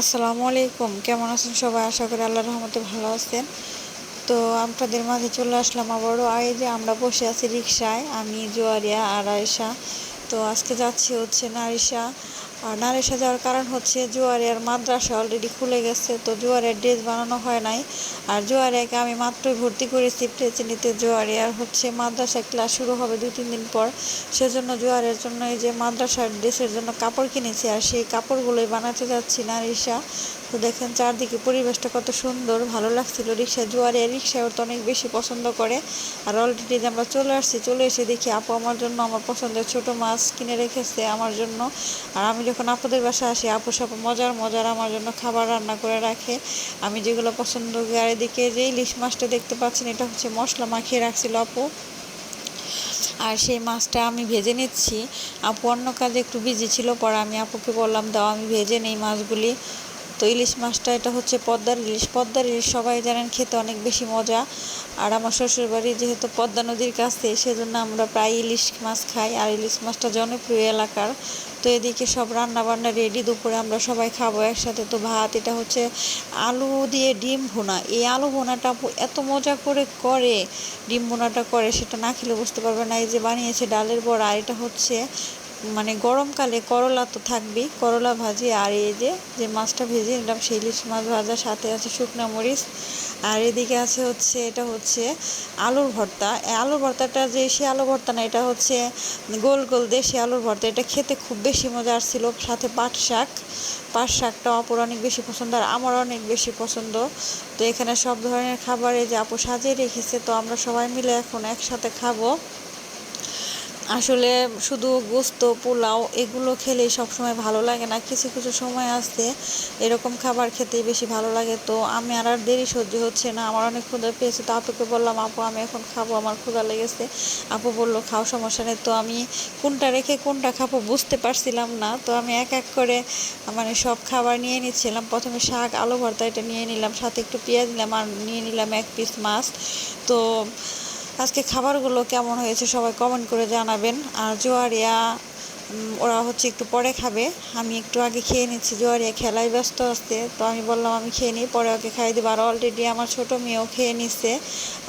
আসসালামু আলাইকুম। কেমন আছেন সবাই? আশা করি আল্লাহর রহমতে ভালো আছেন। তো আপনাদের মাঝে চলে আসলাম আবারও। আয় যে আমরা বসে আছি রিক্সায় আমি জোয়ারিয়া আর আয়েশা। তো আজকে যাচ্ছি হচ্ছে নারিশা। আর নারিশা যাওয়ার কারণ হচ্ছে জোয়ারিয়ার মাদ্রাসা অলরেডি খুলে গেছে, তো জোয়ারের ড্রেস বানানো হয় নাই। আর জোয়ারিয়াকে আমি মাত্রই ভর্তি করেছি প্রেচিনিতে জোয়ারিয়ার হচ্ছে মাদ্রাসা ক্লাস শুরু হবে দুই তিন দিন পর। সেজন্য জোয়ারের জন্য এই যে মাদ্রাসার ড্রেসের জন্য কাপড় কিনেছি, আর সেই কাপড়গুলোই বানাতে যাচ্ছি নারিশা তো দেখেন চারদিকে পরিবেশটা কত সুন্দর, ভালো লাগছিল। রিক্সা জোয়ারে রিক্সায় ওর তো অনেক বেশি পছন্দ করে। আর অলরেডি যে আমরা চলে আসছি, চলে এসে দেখি, আপু, আমার জন্য আমার পছন্দের ছোট মাছ কিনে রেখেছে, আমার জন্য। আর আমি যখন আপুদের বাসায় আসি, আপু সব মজার মজার আমার জন্য খাবার রান্না করে রাখে। আমি যেগুলো পছন্দ করি, আর এদিকে যে ইলিশ মাছটা দেখতে পাচ্ছেন, এটা হচ্ছে মশলা মাখিয়ে রাখছিল আপু। আর সেই মাছটা আমি ভেজে নিচ্ছি। আপু অন্য কাজে একটু বিজি ছিল, পরে আমি আপুকে বললাম, দাও, আমি ভেজে নেই মাছগুলি। তো ইলিশ মাছটা, এটা হচ্ছে পদ্মার ইলিশ। পদ্মার ইলিশ সবাই জানেন খেতে অনেক বেশি মজা। আর আমার শ্বশুরবাড়ি যেহেতু পদ্মা নদীর কাছে, সেজন্য আমরা প্রায় ইলিশ মাছ খাই। আর ইলিশ মাছটা জনপ্রিয় এলাকার। তো এদিকে সব রান্না বান্না রেডি দুপুরে আমরা সবাই খাব একসাথে। তো ভাত, এটা হচ্ছে আলু দিয়ে ডিম ভুনা। এই আলু ভুনাটা এত মজা করে করে, ডিম ভুনাটা করে, সেটা না খেলে বুঝতে পারবে না। এই যে বানিয়েছে ডালের বড়া, এটা হচ্ছে মানে গরমকালে করলা তো থাকবেই, করলা ভাজি আর এই যে যে মাছটা ভেজে নিলাম, সেই ইলিশ মাছ ভাজার সাথে আছে শুকনো মরিচ। আর এদিকে আছে হচ্ছে, এটা হচ্ছে আলুর ভর্তা। আলুর ভর্তাটা যে সে আলু ভর্তা না, এটা হচ্ছে গোল গোল দিয়ে দেশি আলুর ভর্তা। এটা খেতে খুব বেশি মজার ছিল সাথে পাট শাক। পাট শাকটা অপর অনেক বেশি পছন্দ আর আমার অনেক বেশি পছন্দ। তো এখানে সব ধরনের খাবারে যে আপু সাজিয়ে রেখেছে, তো আমরা সবাই মিলে এখন একসাথে খাব। আসলে শুধু গোস্ত, পোলাও এগুলো খেলেই সবসময় ভালো লাগে না। কিছু কিছু সময় আসতে এরকম খাবার খেতেই বেশি ভালো লাগে। তো আমি আর আর দেরি সহ্য হচ্ছে না। আমার অনেক ক্ষুদা পেয়েছে। তো আপুকে বললাম, আপু, আমি এখন খাব। আমার ক্ষুদা লেগেছে। আপু বলল, খাও, সমস্যা নেই। তো আমি কোনটা রেখে কোনটা খাব বুঝতে পারছিলাম না। তো আমি এক এক করে মানে সব খাবার নিয়ে নিচ্ছিলাম। প্রথমে শাক, আলু ভর্তা এটা নিয়ে নিলাম। সাথে একটু পেঁয়াজ নিলাম আর নিয়ে নিলাম এক পিস মাছ। তো আজকে খাবারগুলো কেমন হয়েছে সবাই কমেন্ট করে জানাবেন। আর জোয়ারিয়া ওরা হচ্ছে একটু পরে খাবে। আমি একটু আগে খেয়ে নিচ্ছি। জোয়ারিয়া খেলায় ব্যস্ত আসতে তো আমি বললাম আমি খেয়ে নিই, পরে ওকে খাই দেবো। আর অলরেডি আমার ছোটো মেয়েও খেয়ে নিচ্ছে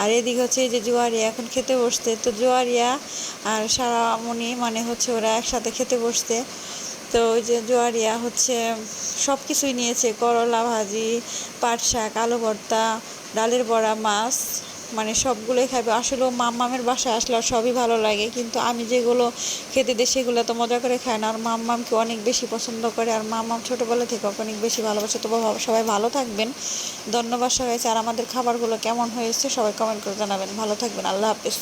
আর এদিকে হচ্ছে এই যে জোয়ারিয়া এখন খেতে বসতে তো জোয়ারিয়া আর সারামণি মানে হচ্ছে ওরা একসাথে খেতে বসতে তো ওই যে জোয়ারিয়া হচ্ছে সব কিছুই নিয়েছে। করলা ভাজি, পাট শাক, আলু ভর্তা, ডালের বড়া, মাছ মানে সবগুলোই খাবে আসলেও মাম্মামের বাসায় আসলে সবই ভালো লাগে। কিন্তু আমি যেগুলো খেতে দিই সেগুলো তো মজা করে খায় না। আর মাম্মামকে অনেক বেশি পছন্দ করে। আর মাম্মাম ছোটোবেলা থেকে অনেক বেশি ভালোবাসে। তো সবাই ভালো থাকবেন। ধন্যবাদ সবাই আর আমাদের খাবারগুলো কেমন হয়েছে সবাই কমেন্ট করে জানাবেন। ভালো থাকবেন। আল্লাহ হাফিজ।